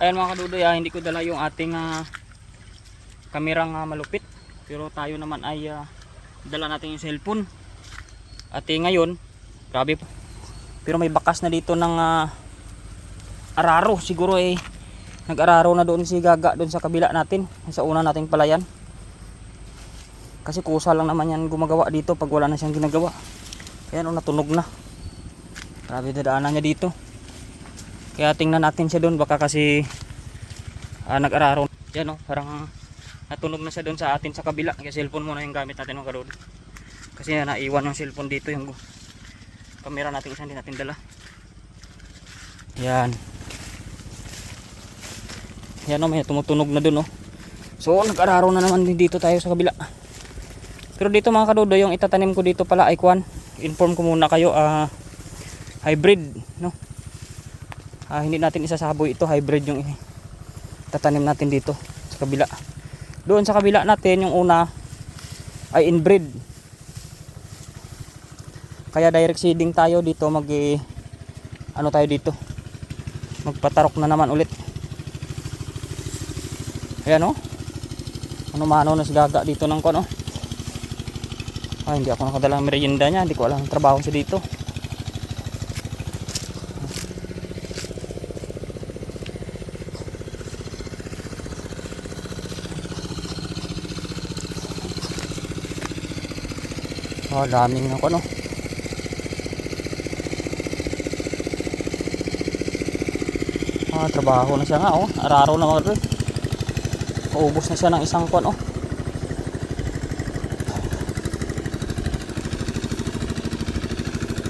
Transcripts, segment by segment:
Ayan mga kadudoy, ah, hindi ko dala yung ating ah, kamerang ah, malupit. Pero tayo naman ay ah, dala natin yung cellphone. At eh, ngayon, grabe. Pero may bakas na dito ng ah, araro. Siguro eh, nag-araro na doon si Gaga doon sa kabila natin. Sa una nating palayan. Kasi kusa lang naman yan gumagawa dito pag wala na siyang ginagawa. Ayan o, natunog na. Grabe dadaanan niya dito. Kaya tingnan natin siya doon baka kasi ah, nag-araro. Yan o, parang natunog na siya doon sa atin sa kabila. Kaya cellphone muna yung gamit natin ng karod. Kasi naiwan yung cellphone dito yung camera natin isang din natin dala. Yan. Yan o, may tumutunog na doon o. So nag-araro na naman din dito tayo sa kabila. Pero dito mga kadodo, yung itatanim ko dito pala ay kwan. Inform ko muna kayo, ah hybrid, no? Ah, hindi natin isasaboy ito, hybrid yung tatanim natin dito sa kabila. Doon sa kabila natin, yung una ay inbreed. Kaya direct seeding tayo dito, mag ano tayo dito? Magpatarok na naman ulit. Ayan oh. Ano mano na si Gaga dito ng kono. Ah, hindi ako nakadala ng merienda niya. Hindi ko alam ang trabaho siya dito. Oh, daming ako no. Ah, trabaho na siya nga oh. Araro na mga rin. Paubos na siya ng isang kwan oh.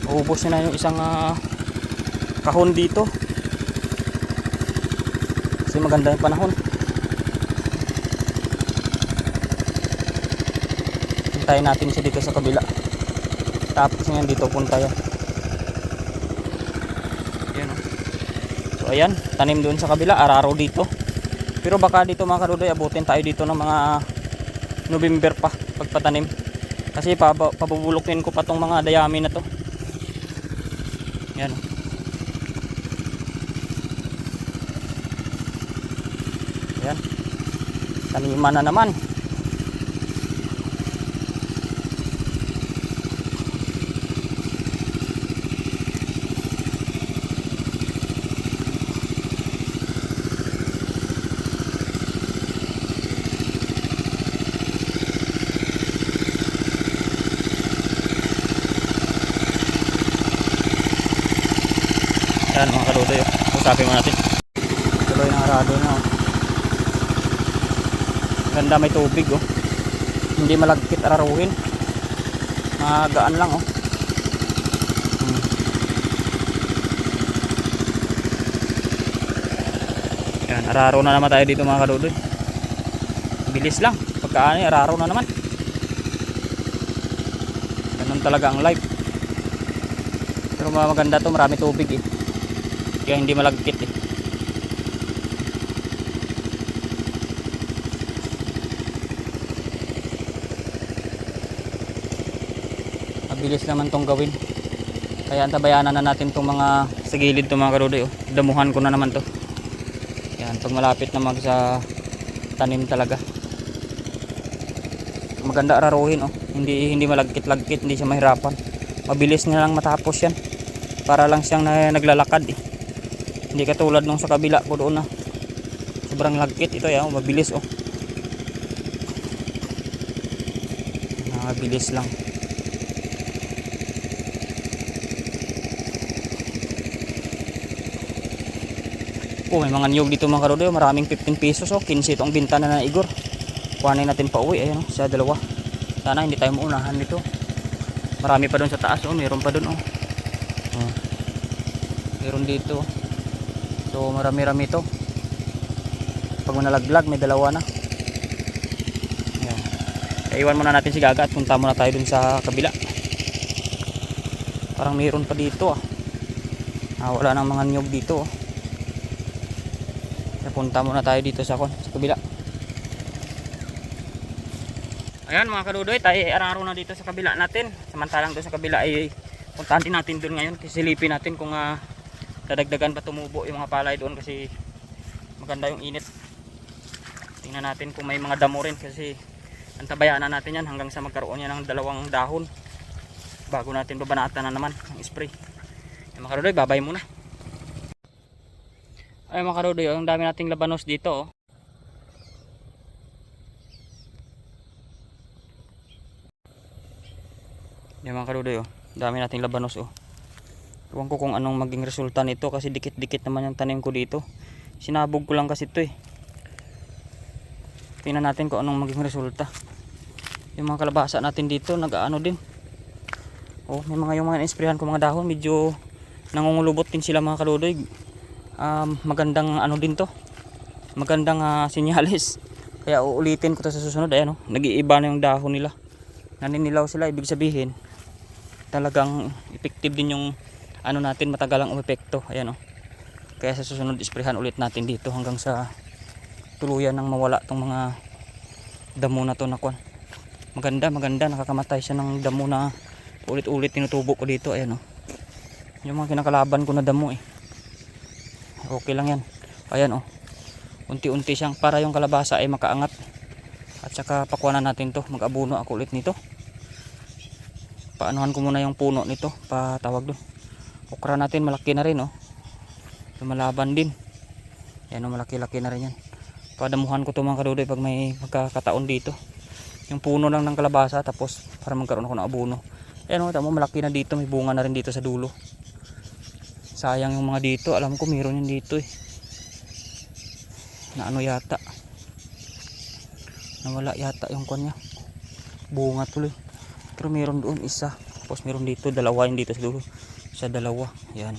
Ubos na yung isang ah, kahon dito. Kasi maganda yung panahon. Hintayin natin siya dito sa kabila. Tapos yan dito punta yan. Yan oh. So ayan, tanim doon sa kabila, araro dito. Pero baka dito mga karudoy, abutin tayo dito ng mga November pa pagpatanim. Kasi pabubulukin ko pa tong mga dayami na to. Yan. Yan. Taniman na naman. Oh. Usapin mo natin. Tuloy ng arado na. oh. Ganda may tubig oh. Hindi malagkit araruhin. Magaan lang oh. Hmm. Yan, araro na naman tayo dito mga kaludoy. Bilis lang. Pagka ano, araro na naman. Ganun talaga ang life. Pero maganda to, marami tubig eh. Kaya hindi malagkit eh. Mabilis naman tong gawin. Kaya antabayanan na natin tong mga sa gilid tong mga karudoy. Oh. Damuhan ko na naman to. Yan, pag malapit na mag sa tanim talaga. Maganda araruhin oh. Hindi hindi malagkit-lagkit, hindi siya mahirapan. Mabilis na lang matapos yan. Para lang siyang na, naglalakad eh. Hindi katulad nung sa kabila ko doon na. Sobrang lagkit ito yan, oh, mabilis oh. Mabilis lang. Oh, may mga niyog dito mga karodo, maraming 15 pesos oh. 15 itong binta na na Igor. Kuhanin natin pa uwi, ayun oh, sa dalawa. Sana hindi tayo maunahan nito. Marami pa doon sa taas oh, meron pa doon oh. oh. Meron dito. So marami-rami ito. Pag nalaglag may dalawa na. Ayan. Iwan muna natin si Gaga at punta muna tayo dun sa kabila. Parang mayroon pa dito ah. ah wala nang mga nyog dito. Kaya punta muna tayo dito sa, kon- sa kabila. Ayan mga kadudoy, tayo ay araro na dito sa kabila natin. Samantalang doon sa kabila ay puntahan din natin doon ngayon. Silipin natin kung ah, dadagdagan pa tumubo yung mga palay doon kasi maganda yung init tingnan natin kung may mga damo rin kasi antabayaan na natin yan hanggang sa magkaroon yan ng dalawang dahon bago natin babanatan na naman ang spray ay mga karodoy babay muna ay mga karodoy ang dami nating labanos dito oh. Yan mga karudoy oh. Dami nating labanos oh. Ewan ko kung anong maging resulta nito kasi dikit-dikit naman yung tanim ko dito. Sinabog ko lang kasi ito eh. Tingnan natin kung anong maging resulta. Yung mga kalabasa natin dito nag-ano din. Oh, may mga yung mga insprehan ko mga dahon medyo nangungulubot din sila mga kaludoy. Um, magandang ano din to. Magandang ah, sinyalis. Kaya uulitin ko to sa susunod. Ayan oh, nag-iiba na yung dahon nila. Naninilaw sila ibig sabihin talagang effective din yung ano natin matagal ang umepekto. Ayan o kaya sa susunod isprehan ulit natin dito hanggang sa tuluyan ng mawala tong mga damo na to na kwan. Maganda maganda. Nakakamatay siya ng damo na ulit ulit tinutubo ko dito. Ayan o yung mga kinakalaban ko na damo eh. Okay lang yan. Ayan o unti unti siyang para yung kalabasa ay makaangat. At saka pakuanan natin to. Mag abuno ako ulit nito. Paanuhan ko muna yung puno nito. Patawag doon okra natin malaki na rin oh. Lumalaban din. Yan oh malaki laki na rin yan. Padamuhan ko to mga kadudoy pag may magkakataon dito. Yung puno lang ng kalabasa tapos para magkaroon ako ng abuno. Yan oh tamo malaki na dito. May bunga na rin dito sa dulo. Sayang yung mga dito. Alam ko meron yun dito eh. Na ano yata. Nawala yata yung kanya. Bunga tuloy. Pero meron doon isa tapos meron dito dalawa yung dito sa dulo sa dalawa yan.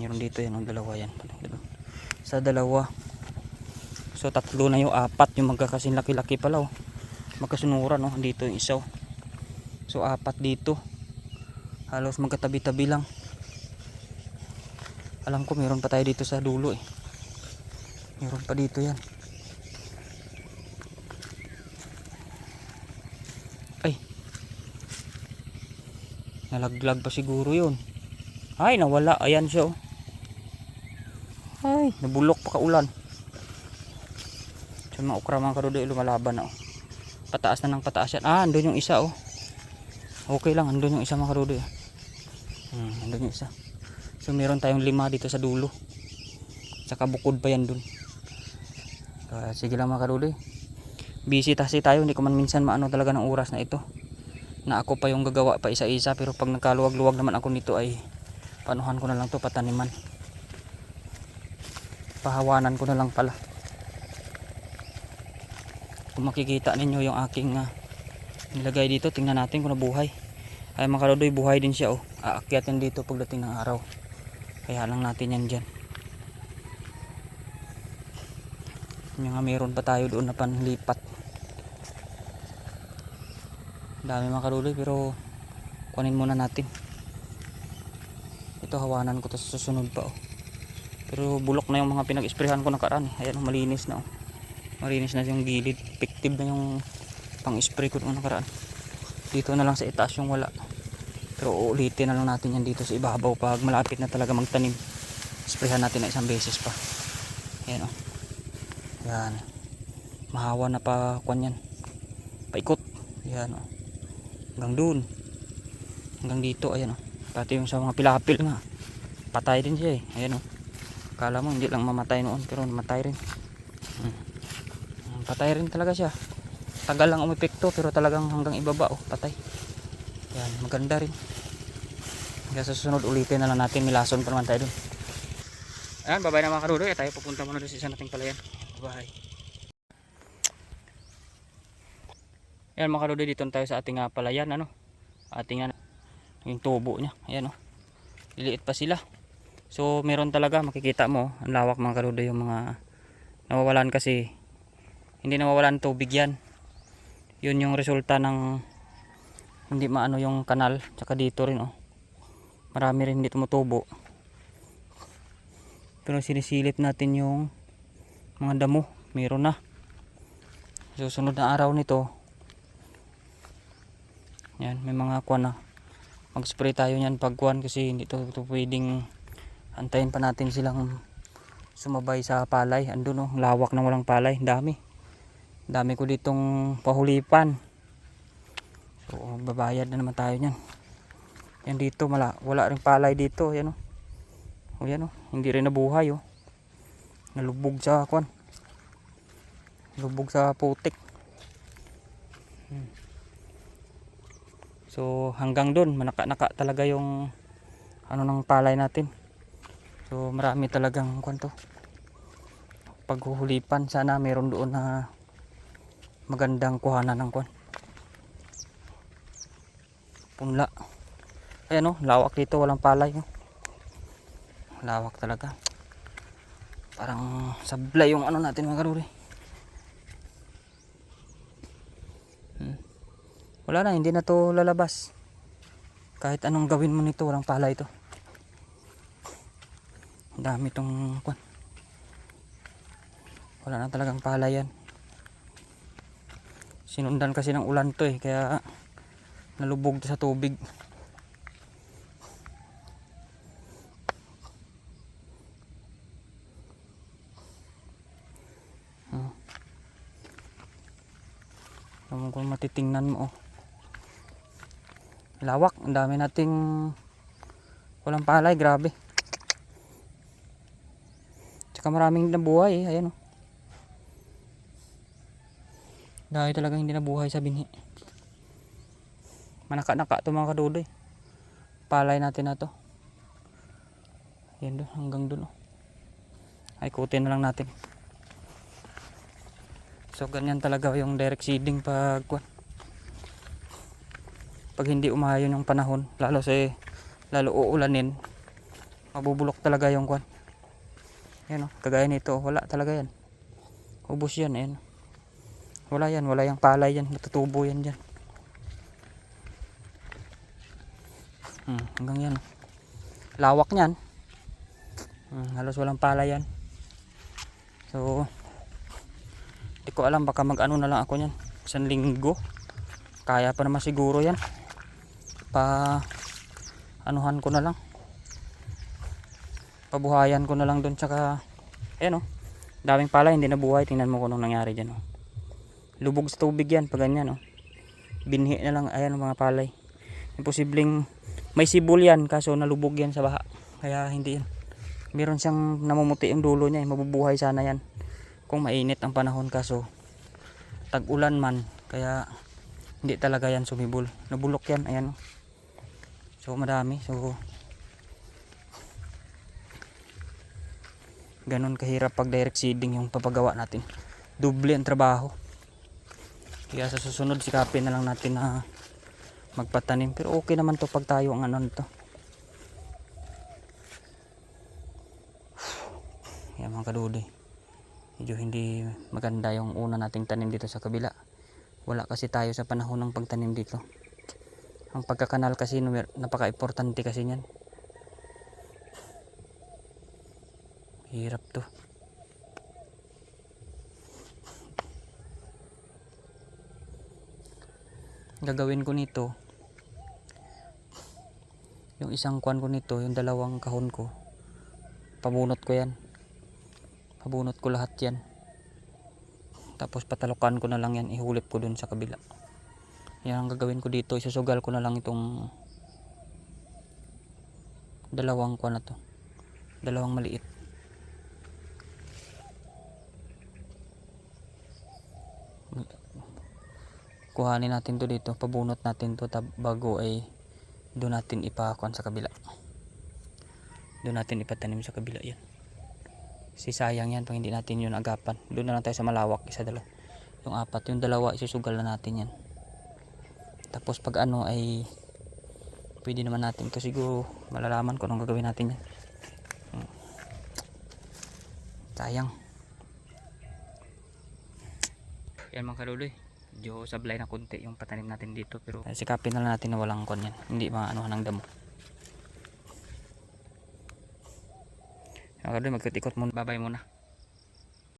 Meron dito yan ang dalawa yan sa dalawa. So tatlo na yung apat yung magkakasin laki laki pala oh. Magkasunuran oh dito yung isa oh. so apat dito. Halos magkatabi tabi lang. Alam ko meron pa tayo dito sa dulo eh. Meron pa dito yan nalaglag pa siguro yun. Ay nawala. Ayan siya oh. ay nabulok pa kaulan sa mga ukra mga karudo lumalaban na oh. pataas na ng pataas yan. Ah andun yung isa oh. Okay lang andun yung isa mga karudo eh. hmm, andun yung isa. So meron tayong lima dito sa dulo. Saka bukod pa yan dun. Ah, sige lang mga karudo eh. busy tayo. Hindi ko man minsan maano talaga ng oras na ito na ako pa yung gagawa pa isa-isa pero pag nagkaluwag-luwag naman ako nito ay panuhan ko na lang to pataniman. Pahawanan ko na lang pala. Kung makikita ninyo yung aking ah, nilagay dito tingnan natin kung nabuhay. Ay mga kaludoy buhay din siya oh. Aakyat yan dito pagdating ng araw. Kaya lang natin yan dyan. Yung nga meron pa tayo doon na panlipat dami mga kaluloy pero kunin muna natin ito hawanan ko sa susunod pa oh. pero bulok na yung mga pinag-sprayhan ko nakaraan eh. ayan oh, malinis na oh. malinis na yung gilid effective na yung pang spray ko noong nakaraan dito na lang sa itaas yung wala pero uulitin na lang natin yan dito sa ibabaw pag malapit na talaga magtanim sprayhan natin na isang beses pa ayan oh yan. Mahawa na pa kwan yan. Paikot. Yan oh. Hanggang doon. Hanggang dito ayan oh. Pati yung sa mga pilapil nga. Patay din siya eh. Ayan oh. Kala mo hindi lang mamatay noon pero namatay rin. Hmm. Patay rin talaga siya. Tagal lang umepekto pero talagang hanggang ibaba oh. Patay. Yan. Maganda rin. Kaya susunod ulitin na lang natin. Milason pa naman tayo dun. Ayan, babay na mga karudo. Eh, tayo pupunta muna doon sa isa nating palayan. Bye. Ayan mga karudo, dito tayo sa ating uh, palayan. Ano? Ating uh, yung tubo niya. Ayan oh. Liliit pa sila. So meron talaga, makikita mo. Ang lawak mga karudo yung mga nawawalan kasi hindi nawawalan tubig yan. Yun yung resulta ng hindi maano yung kanal. Tsaka dito rin oh. Marami rin hindi tumutubo. Pero sinisilip natin yung mga damo meron na susunod na araw nito yan may mga kuwan na mag spray tayo yan pag kuwan kasi hindi to, to pwedeng antayin pa natin silang sumabay sa palay. Andun oh, lawak na walang palay. Dami. Dami ko ditong pahulipan. So, babayad na naman tayo niyan. Yan dito, mala, wala ring palay dito. Yan oh. O yan oh, hindi rin nabuhay oh. Nalubog sa kwan. Lubog sa putik. So hanggang doon manaka-naka talaga yung ano ng palay natin. So marami talagang kwan to. Paghuhulipan sana meron doon na magandang kuhanan ng kwan. Punla. Ayan oh, lawak dito walang palay. Oh. Lawak talaga. Parang sablay yung ano natin mga karuri. Wala na, hindi na to lalabas. Kahit anong gawin mo nito, walang pala ito. Dami tong kwan. Wala na talagang pala yan. Sinundan kasi ng ulan to eh, kaya nalubog sa tubig. Hmm. Naman kung matitingnan mo oh. Lawak, ang dami nating walang palay, grabe. Tsaka maraming nabuhay eh, ayan oh. Dahil talagang hindi nabuhay sa binhi. Manaka-naka to mga kadudoy. Palay natin na to. Ayan doon, hanggang doon oh. Ay, kutin na lang natin. So ganyan talaga yung direct seeding pag. Pag hindi umayon yung panahon, lalo sa lalo uulanin, mabubulok talaga yung kwan. Yan oh, kagaya nito, wala talaga yan. Ubos yan, ayan. Wala yan, wala yung palay yan, matutubo yan dyan. Hmm, hanggang yan. Lawak niyan. Hmm, halos walang palay yan. So, Di ko alam baka mag ano na lang ako niyan. Isang linggo. Kaya pa naman siguro yan. Pa anuhan ko na lang. Pabuhayan ko na lang doon tsaka ayan oh. Daming pala hindi nabuhay. Tingnan mo kung anong nangyari diyan oh. Lubog sa tubig yan pag ganyan oh. Binhi na lang ayan oh, mga palay. Imposibleng may sibol yan kaso nalubog yan sa baha. Kaya hindi yan. Meron siyang namumuti yung dulo niya. eh. Mabubuhay sana yan kung mainit ang panahon kaso tag-ulan man kaya hindi talaga yan sumibol nabulok yan ayan oh. So madami so ganun kahirap pag direct seeding yung papagawa natin. Doble ang trabaho. Kaya sa susunod sikapin na lang natin na magpatanim. Pero okay naman to pag tayo ang ano nito. Yan mga kadudoy medyo hindi maganda yung una nating tanim dito sa kabila. Wala kasi tayo sa panahon ng pagtanim dito ang pagkakanal kasi napaka-importante kasi niyan hirap to gagawin ko nito yung isang kwan ko nito yung dalawang kahon ko pabunot ko yan Pabunot ko lahat yan. Tapos patalukan ko na lang yan. Ihulip ko dun sa kabila. Yan ang gagawin ko dito. Isusugal ko na lang itong dalawang kwa na to. Dalawang maliit. Kuhanin natin to dito. Pabunot natin to bago ay doon natin ipakuan sa kabila. Doon natin ipatanim sa kabila yan si sayang yan pag hindi natin yun agapan doon na lang tayo sa malawak isa dalawa yung apat yung dalawa isusugal na natin yan tapos pag ano ay pwede naman natin to siguro malalaman kung anong gagawin natin yan. Hmm. sayang. Yan mga kaluloy medyo sablay na konti yung patanim natin dito pero sikapin na lang natin na walang kon yan. Hindi maano ng damo. Mga kaluloy magkot-ikot muna. babay muna